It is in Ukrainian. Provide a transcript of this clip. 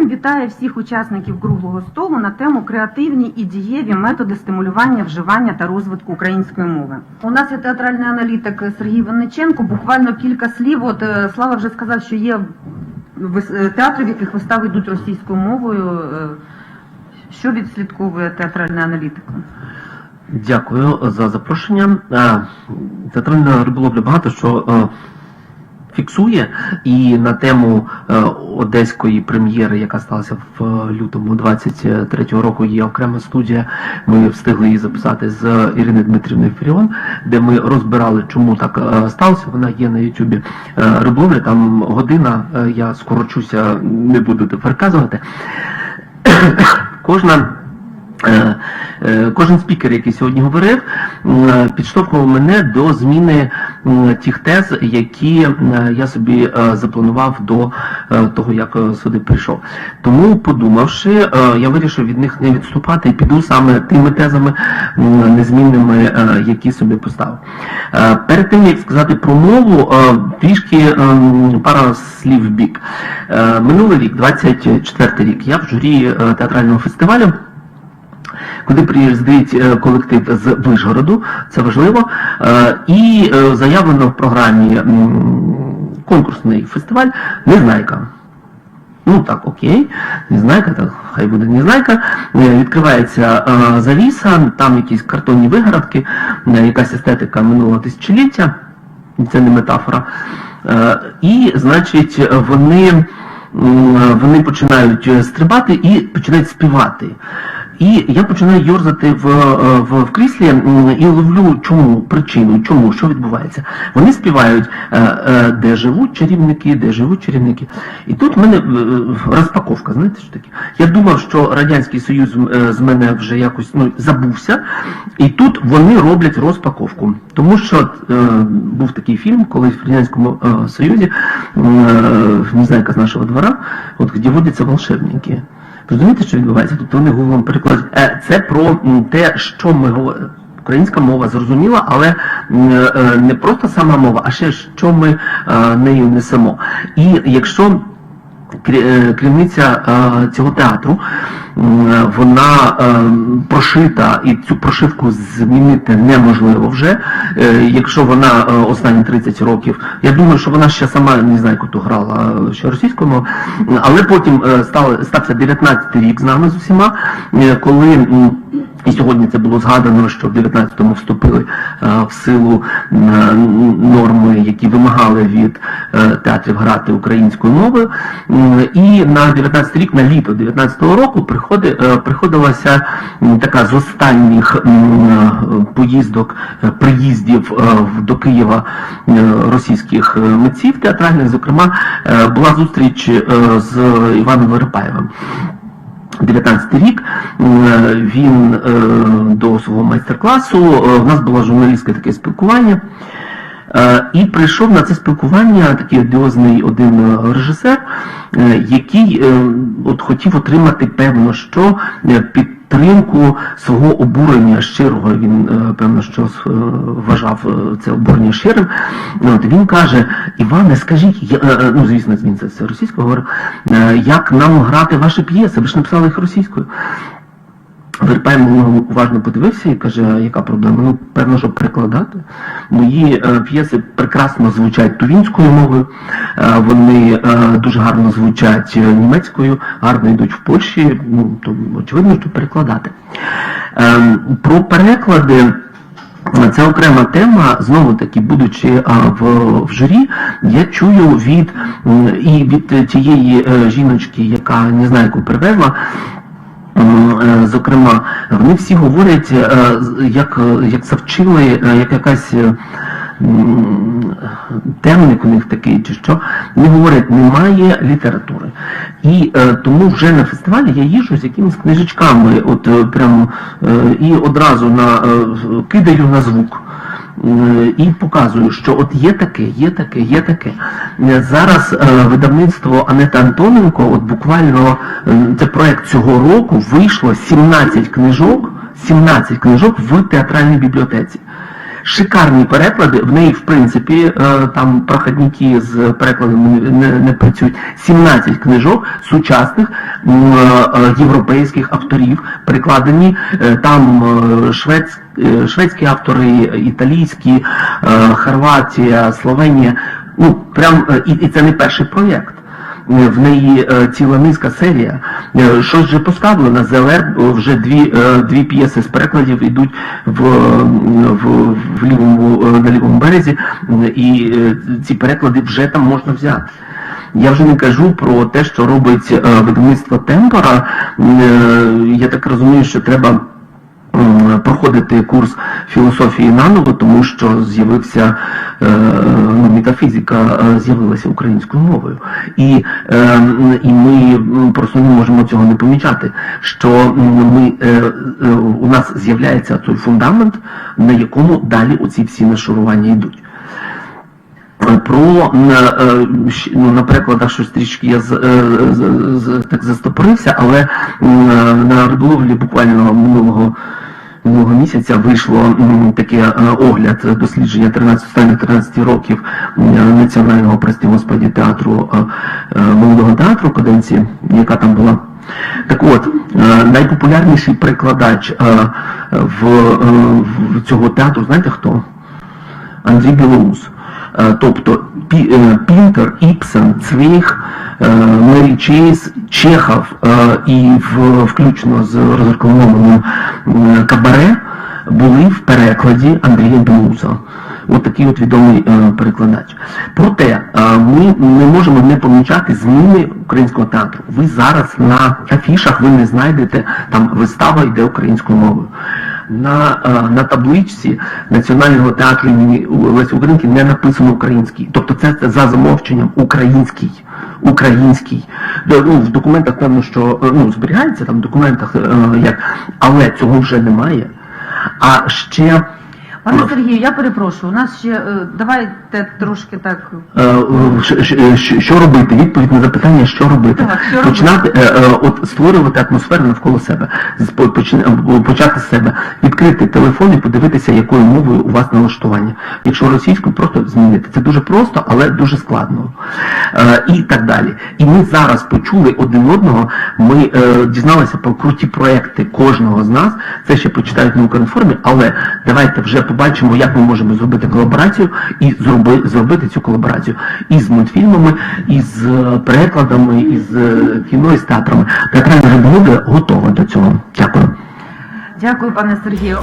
форум вітає всіх учасників круглого столу на тему креативні і дієві методи стимулювання вживання та розвитку української мови. У нас є театральний аналітик Сергій Винниченко. Буквально кілька слів. От е, Слава вже сказав, що є е, театри, в яких вистави йдуть російською мовою. Е, Що відслідковує театральний аналітик? Дякую за запрошення. Театральна риболовля багато що фіксує, і на тему е, одеської прем'єри, яка сталася в е, лютому 23-го року, є окрема студія. Ми встигли її записати з Іриною Дмитрівною Феріон, де ми розбирали, чому так е, сталося. Вона є на Ютубі риболовля. Там година. Я скорочуся, не буду тепер казувати. Кожна. Е, е, Кожен спікер, який сьогодні говорив, м, підштовхував мене до зміни тих тез, які е, я собі е, запланував до е, того, як е, сюди прийшов. Тому, подумавши, е, я вирішив від них не відступати і піду саме тими тезами незмінними, е, які собі поставив. Е, Перед тим як сказати про мову, е, трішки ем, пара слів в бік. Е, Минулий рік, 24 рік, я в журі е, театрального фестивалю куди приїздить е, колектив з Вишгороду, це важливо. Е, І е, заявлено в програмі конкурсний фестиваль Незнайка. Ну так, окей, Незнайка, так хай буде Незнайка. Відкривається завіса, там якісь картонні вигородки, якась естетика минулого тисячоліття, це не метафора. І, значить, вони, вони починають стрибати і починають співати. І я починаю йорзати в, е, в, в кріслі і ловлю чому, причину, чому, що відбувається. Вони співають, е, е, де живуть чарівники, де живуть чарівники. І тут в мене розпаковка, знаєте що таке? Я думав, що Радянський Союз з мене вже якось ну, забувся, і тут вони роблять розпаковку. Тому що е, був такий фільм колись в Радянському е, Союзі, е, не знаю, яка з нашого двора, от, де водяться волшебники. Розумієте, що відбувається? Тобто вони гуглом перекладають. Е, Це про те, що ми говоримо. Українська мова зрозуміла, але е, не просто сама мова, а ще що ми е, нею несемо. І якщо керівниця е, цього театру, е, вона е, прошита, і цю прошивку змінити неможливо вже. Е, Якщо вона е, останні 30 років, я думаю, що вона ще сама не знаю, яку грала е, ще російською мовою, але потім е, стався 19 рік з нами з усіма, е, коли. І сьогодні це було згадано, що в 19-му вступили е, в силу е, норми, які вимагали від е, театрів грати українською мовою. І на 19 рік, на літо 19-го року, приходи, е, приходилася така з останніх поїздок, приїздів е, до Києва е, російських митців театральних. Зокрема, е, була зустріч е, з Іваном Верепаєвим. 19 рік е, він е, до свого майстер-класу. е, В нас було журналістське таке спілкування. І прийшов на це спілкування такий одіозний один режисер, який от хотів отримати певно, що е, підтримку свого обурення щирого. Він е, певно, що е, вважав е, це обурення щирим. От він каже: Іване, скажіть, я, ну звісно, він це російською говорив, як нам грати ваші п'єси? Ви ж написали їх російською. Верпай уважно подивився і каже, яка проблема? Ну, певно, що перекладати. Мої е, п'єси прекрасно звучать тувінською мовою, е, вони е, дуже гарно звучать е, німецькою, гарно йдуть в Польщі, ну, то очевидно, що перекладати. Е, про переклади. Це окрема тема, знову таки, будучи а, в, в журі, я чую від і від тієї е, жіночки, яка не знаю, яку привезла. Е, Зокрема, вони всі говорять, е, як, е, як завчили, вчили, як якась е, темник у них такий чи що, вони говорять, немає літератури. І е, тому вже на фестивалі я їжджу з якимись книжечками, от е, прям е, і одразу на е, кидаю на звук. Е, І показую, що от є таке, є таке, є таке. Е, Зараз е, видавництво Анета Антоненко, от буквально це проект цього року, вийшло 17 книжок, 17 книжок в театральній бібліотеці. Шикарні переклади. В неї, в принципі, е, там проходники з перекладами не, не працюють. 17 книжок сучасних е, європейських авторів перекладені. Е, Там шведські. Шведські автори, італійські, Хорватія, Словенія. Ну, прям і це не перший проєкт. Е, В неї е, ціла низка серія. Е, Щось вже поставлено, ЗЛР вже дві, дві п'єси з перекладів йдуть в, в, в лівому, на лівому березі, і ці переклади вже там можна взяти. Я вже не кажу про те, що робить видавництво Темпора. Я так розумію, що треба проходити курс філософії наново, тому що з'явився метафізика е, з'явилася українською мовою. І, е, і ми просто не можемо цього не помічати, що ми, е, е, у нас з'являється той фундамент, на якому далі оці всі нашарування йдуть. Про ну, на перекладах щось трішки я з, з- з- так застопорився, але на риболовлі буквально минулого минулого місяця вийшло таке е, огляд е, дослідження 13 останніх 13 років національного прості господі театру е, е, молодого театру каденції, яка там була. Так от, е, найпопулярніший перекладач е, в, е, в цього театру, знаєте хто? Андрій Білоус. Е, Тобто е, Пінтер, Іпсен, Цвейг, е, Мері Чейз, Чехов і включно з розрекламованим Кабаре були в перекладі Андрія Білоуса. От такий от відомий перекладач. Проте ми не можемо не помічати зміни українського театру. Ви зараз на афішах ви не знайдете там вистава йде українською мовою. На, е, на табличці Національного театру Лесі Українки не написано український. Тобто це, за замовченням український. Український. Ну, в документах певно, що е, ну, зберігається там в документах, е, як, але цього вже немає. А ще Пане Сергію, я перепрошую, у нас ще е, давайте трошки так. Е, що- що- що- Що робити? Відповідь на запитання, що робити? Так, що Починати е, е, от створювати атмосферу навколо себе, З- по- почина- е, почати з себе, відкрити телефон і подивитися, якою мовою у вас налаштування. Якщо російською, просто змінити. Це дуже просто, але дуже складно. Е, І так далі. І ми зараз почули один одного. Ми е, дізналися про круті проекти кожного з нас. Це ще почитають на Укрінформі, але давайте вже побачимо, як ми можемо зробити колаборацію і зроби, зробити цю колаборацію із мультфільмами, із е, перекладами, із е, кіно, із театрами. Театральна риболовля готова до цього. Дякую. Дякую, пане Сергію.